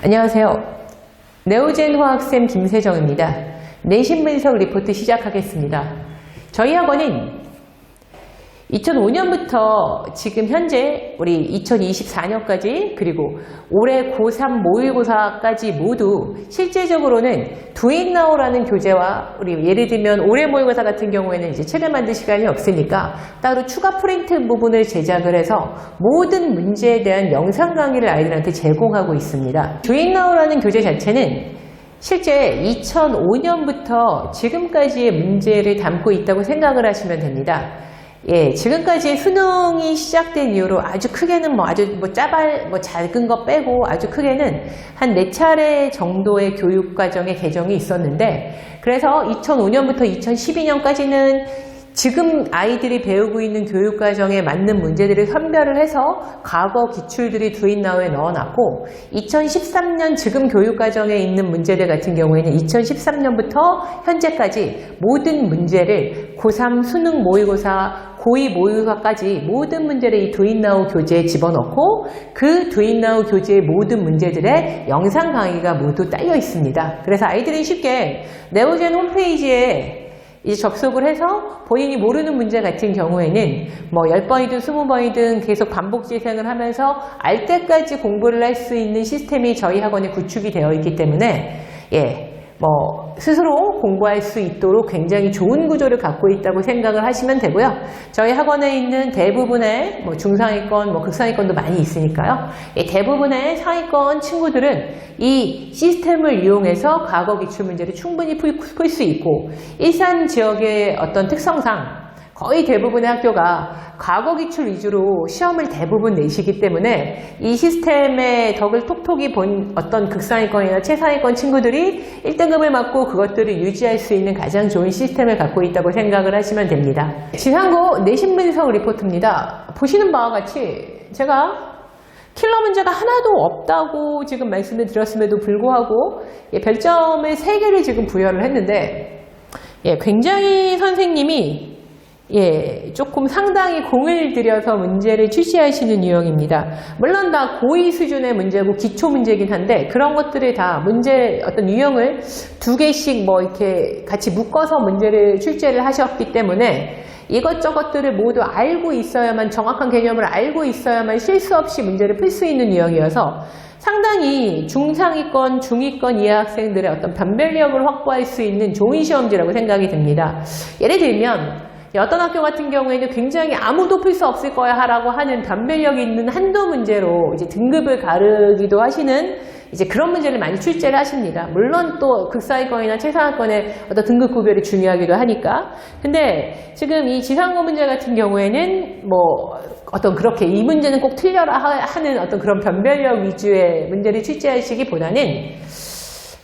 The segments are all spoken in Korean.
안녕하세요. 네오젠 화학쌤 김세정입니다. 내신 분석 리포트 시작하겠습니다. 저희 학원은 2005년부터 지금 현재 우리 2024년까지 그리고 올해 고3 모의고사까지 모두 실제적으로는 두인나우라는 교재와 우리 예를 들면 올해 모의고사 같은 경우에는 이제 책을 만들 시간이 없으니까 따로 추가 프린트 부분을 제작을 해서 모든 문제에 대한 영상 강의를 아이들한테 제공하고 있습니다. 두인나우라는 교재 자체는 실제 2005년부터 지금까지의 문제를 담고 있다고 생각을 하시면 됩니다. 예, 지금까지 수능이 시작된 이후로 아주 크게는 뭐 아주 뭐 짜발, 뭐 작은 거 빼고 아주 크게는 한 네 차례 정도의 교육 과정의 개정이 있었는데, 그래서 2005년부터 2012년까지는 지금 아이들이 배우고 있는 교육 과정에 맞는 문제들을 선별을 해서 과거 기출들이 두인나우에 넣어놨고 2013년 지금 교육 과정에 있는 문제들 같은 경우에는 2013년부터 현재까지 모든 문제를 고3 수능 모의고사 고2 모의고사까지 모든 문제를 이 두인나우 교재에 집어넣고 그 두인나우 교재의 모든 문제들의 영상 강의가 모두 딸려 있습니다. 그래서 아이들이 쉽게 네오젠 홈페이지에 이제 접속을 해서 본인이 모르는 문제 같은 경우에는 뭐 10번이든 20번이든 계속 반복 재생을 하면서 알 때까지 공부를 할 수 있는 시스템이 저희 학원에 구축이 되어 있기 때문에 예. 뭐 스스로 공부할 수 있도록 굉장히 좋은 구조를 갖고 있다고 생각을 하시면 되고요. 저희 학원에 있는 대부분의 뭐 중상위권, 뭐 극상위권도 많이 있으니까요. 예, 대부분의 상위권 친구들은 이 시스템을 이용해서 과거 기출 문제를 충분히 풀 수 있고 일산 지역의 어떤 특성상 거의 대부분의 학교가 과거 기출 위주로 시험을 대부분 내시기 때문에 이 시스템의 덕을 톡톡히 본 어떤 극상위권이나 최상위권 친구들이 1등급을 맞고 그것들을 유지할 수 있는 가장 좋은 시스템을 갖고 있다고 생각을 하시면 됩니다. 지상고 내신 분석 리포트입니다. 보시는 바와 같이 제가 킬러 문제가 하나도 없다고 지금 말씀을 드렸음에도 불구하고 예, 별점을 3개를 지금 부여를 했는데 예, 굉장히 선생님이 예, 조금 상당히 공을 들여서 문제를 출시하시는 유형입니다. 물론 다 고2 수준의 문제고 기초 문제긴 한데 그런 것들을 다 문제 어떤 유형을 두 개씩 뭐 이렇게 같이 묶어서 문제를 출제를 하셨기 때문에 이것저것들을 모두 알고 있어야만 정확한 개념을 알고 있어야만 실수 없이 문제를 풀 수 있는 유형이어서 상당히 중상위권, 중위권 이하 학생들의 어떤 변별력을 확보할 수 있는 좋은 시험지라고 생각이 듭니다. 예를 들면 어떤 학교 같은 경우에는 굉장히 아무도 풀수 없을 거야 하라고 하는 변별력 있는 한도 문제로 이제 등급을 가르기도 하시는 이제 그런 문제를 많이 출제를 하십니다. 물론 또 극사위권이나 최상위권의 어떤 등급 구별이 중요하기도 하니까. 근데 지금 이 지상고 문제 같은 경우에는 뭐 어떤 그렇게 이 문제는 꼭 틀려라 하는 어떤 그런 변별력 위주의 문제를 출제하시기보다는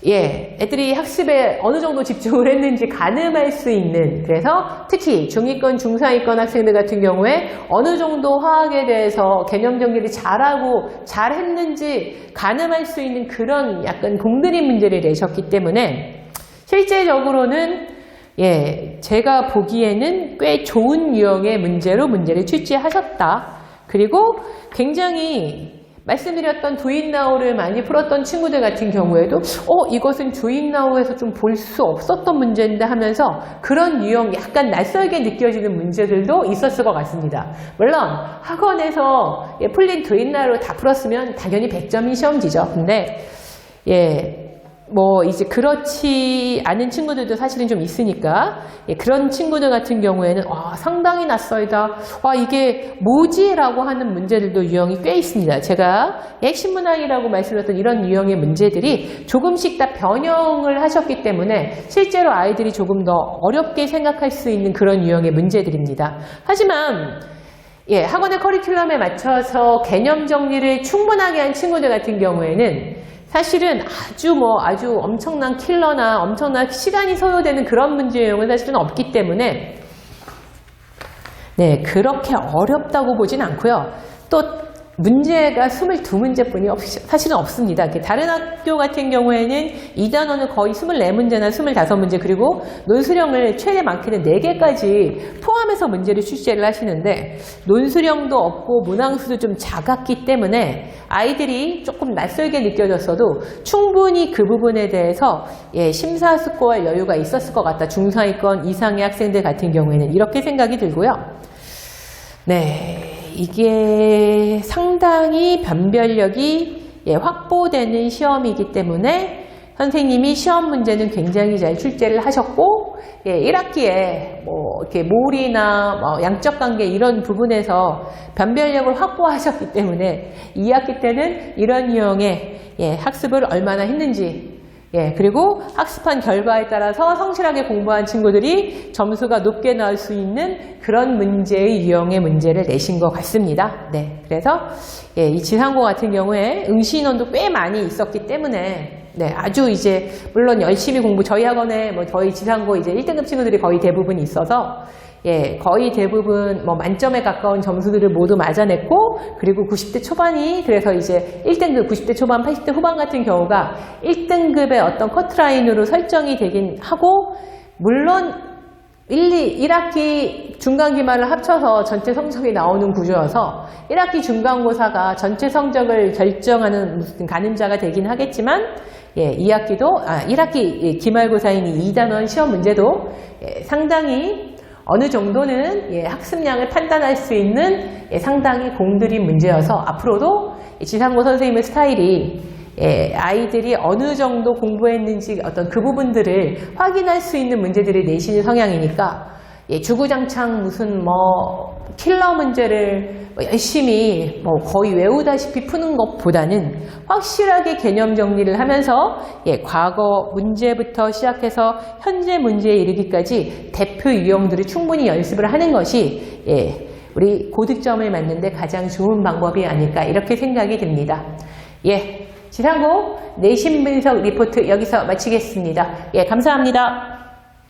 예, 애들이 학습에 어느 정도 집중을 했는지 가늠할 수 있는 그래서 특히 중위권, 중상위권 학생들 같은 경우에 어느 정도 화학에 대해서 개념 정리를 잘하고 잘했는지 가늠할 수 있는 그런 약간 공들인 문제를 내셨기 때문에 실제적으로는 예, 제가 보기에는 꽤 좋은 유형의 문제로 문제를 출제하셨다. 그리고 굉장히 말씀드렸던 두인나우를 많이 풀었던 친구들 같은 경우에도 어 이것은 두인나우에서 좀 볼 수 없었던 문제인데 하면서 그런 유형 약간 낯설게 느껴지는 문제들도 있었을 것 같습니다. 물론 학원에서 예, 풀린 두인나우를 다 풀었으면 당연히 100점인 시험지죠. 근데 예. 뭐 이제 그렇지 않은 친구들도 사실은 좀 있으니까 예, 그런 친구들 같은 경우에는 와, 상당히 낯설다. 와 이게 뭐지라고 하는 문제들도 유형이 꽤 있습니다. 제가 핵심 문항이라고 말씀드렸던 이런 유형의 문제들이 조금씩 다 변형을 하셨기 때문에 실제로 아이들이 조금 더 어렵게 생각할 수 있는 그런 유형의 문제들입니다. 하지만 예, 학원의 커리큘럼에 맞춰서 개념 정리를 충분하게 한 친구들 같은 경우에는 사실은 아주 뭐 아주 엄청난 킬러나 엄청난 시간이 소요되는 그런 문제 유형은 사실은 없기 때문에 네 그렇게 어렵다고 보진 않고요. 또 문제가 22문제뿐이 사실은 없습니다. 다른 학교 같은 경우에는 2단원을 거의 24문제나 25문제 그리고 논수령을 최대 많게는 4개까지 포함해서 문제를 출제를 하시는데 논수령도 없고 문항수도 좀 작았기 때문에 아이들이 조금 낯설게 느껴졌어도 충분히 그 부분에 대해서 예, 심사숙고할 여유가 있었을 것 같다. 중상위권 이상의 학생들 같은 경우에는 이렇게 생각이 들고요. 네, 이게 상당히 변별력이 예, 확보되는 시험이기 때문에 선생님이 시험 문제는 굉장히 잘 출제를 하셨고, 예, 1학기에 뭐, 이렇게 몰이나 뭐 양적 관계 이런 부분에서 변별력을 확보하셨기 때문에 2학기 때는 이런 유형의 예, 학습을 얼마나 했는지 예, 그리고 학습한 결과에 따라서 성실하게 공부한 친구들이 점수가 높게 나올 수 있는 그런 문제의 유형의 문제를 내신 것 같습니다. 네, 그래서 예, 이 지상고 같은 경우에 응시 인원도 꽤 많이 있었기 때문에 네, 아주 이제 물론 열심히 공부 저희 학원에 뭐 저희 지상고 이제 1등급 친구들이 거의 대부분 있어서 예, 거의 대부분 뭐 만점에 가까운 점수들을 모두 맞아냈고 그리고 90대 초반이 그래서 이제 1등급 90대 초반 80대 후반 같은 경우가 1등급의 어떤 커트라인으로 설정이 되긴 하고 물론 1, 2, 1학기 중간 기말을 합쳐서 전체 성적이 나오는 구조여서 1학기 중간고사가 전체 성적을 결정하는 무슨 가늠자가 되긴 하겠지만 예, 2학기도 아 1학기 기말고사인 이 2단원 시험 문제도 예, 상당히 어느 정도는 예, 학습량을 판단할 수 있는 예, 상당히 공들인 문제여서 앞으로도 이 지상고 선생님의 스타일이 예, 아이들이 어느 정도 공부했는지 어떤 그 부분들을 확인할 수 있는 문제들을 내시는 성향이니까 예, 주구장창 무슨 뭐 킬러 문제를 뭐 열심히 뭐 거의 외우다시피 푸는 것보다는 확실하게 개념 정리를 하면서 예, 과거 문제부터 시작해서 현재 문제에 이르기까지 대표 유형들을 충분히 연습을 하는 것이 예, 우리 고득점을 맞는데 가장 좋은 방법이 아닐까 이렇게 생각이 듭니다. 예, 지상고 내신 분석 리포트 여기서 마치겠습니다. 예, 감사합니다.